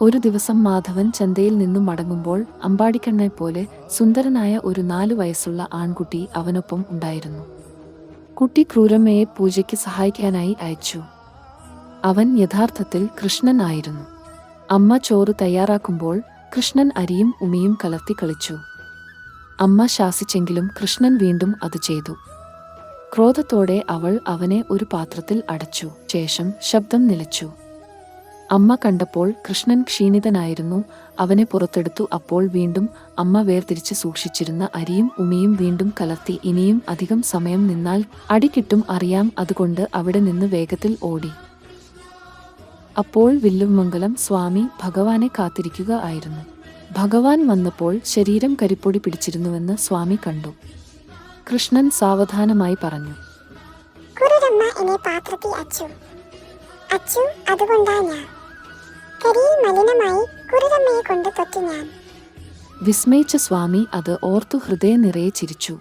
ഒരു ദിവസം മാധവൻ ചന്തയിൽ നിന്നും മടങ്ങുമ്പോൾ അമ്പാടിക്കണ്ണെ പോലെ സുന്ദരനായ ഒരു നാലു വയസ്സുള്ള ആൺകുട്ടി അവനൊപ്പം ഉണ്ടായിരുന്നു. കുട്ടി ക്രൂരമ്മയെ പൂജയ്ക്ക് സഹായിക്കാനായി അയച്ചു. അവൻ യഥാർത്ഥത്തിൽ കൃഷ്ണനായിരുന്നു അമ്മ ചോറ് തയ്യാറാക്കുമ്പോൾ കൃഷ്ണൻ അരിയും ഉമിയും കലർത്തി കളിച്ചു. അമ്മ ശാസിച്ചെങ്കിലും കൃഷ്ണൻ വീണ്ടും അത് ചെയ്തു. ക്രോധത്തോടെ അവൾ അവനെ ഒരു പാത്രത്തിൽ അടച്ചു. ശേഷം ശബ്ദം നിലച്ചു. അമ്മ കണ്ടപ്പോൾ കൃഷ്ണൻ ക്ഷീണിതനായിരുന്നു. അവനെ പുറത്തെടുത്തു. അപ്പോൾ വീണ്ടും അമ്മ വേർതിരിച്ച് സൂക്ഷിച്ചിരുന്ന അരിയും ഉമിയും വീണ്ടും കലർത്തി ഇനിയും അധികം സമയം നിന്നാൽ അടി കിട്ടും അറിയാം. അതുകൊണ്ട് അവിടെ നിന്ന് വേഗത്തിൽ ഓടി. അപ്പോൾ വില്ലുമംഗലം സ്വാമി ഭഗവാനെ കാത്തിരിക്കുക ആയിരുന്നു. ഭഗവാൻ വന്നപ്പോൾ ശരീരം കരിപ്പൊടി പിടിച്ചിരുന്നുവെന്ന് സ്വാമി കണ്ടു. കൃഷ്ണൻ സാവധാനമായി പറഞ്ഞു. അച്ചു. അച്ചു അതുകൊണ്ടാ ഞാൻ. കരിയിൽ മലിനമായി കുരുതമ്മയെ കൊണ്ട് തൊറ്റു ഞാൻ. വിസ്മയിച്ച സ്വാമി അത് ഓർത്തു ഹൃദയം നിറയെ ചിരിച്ചു.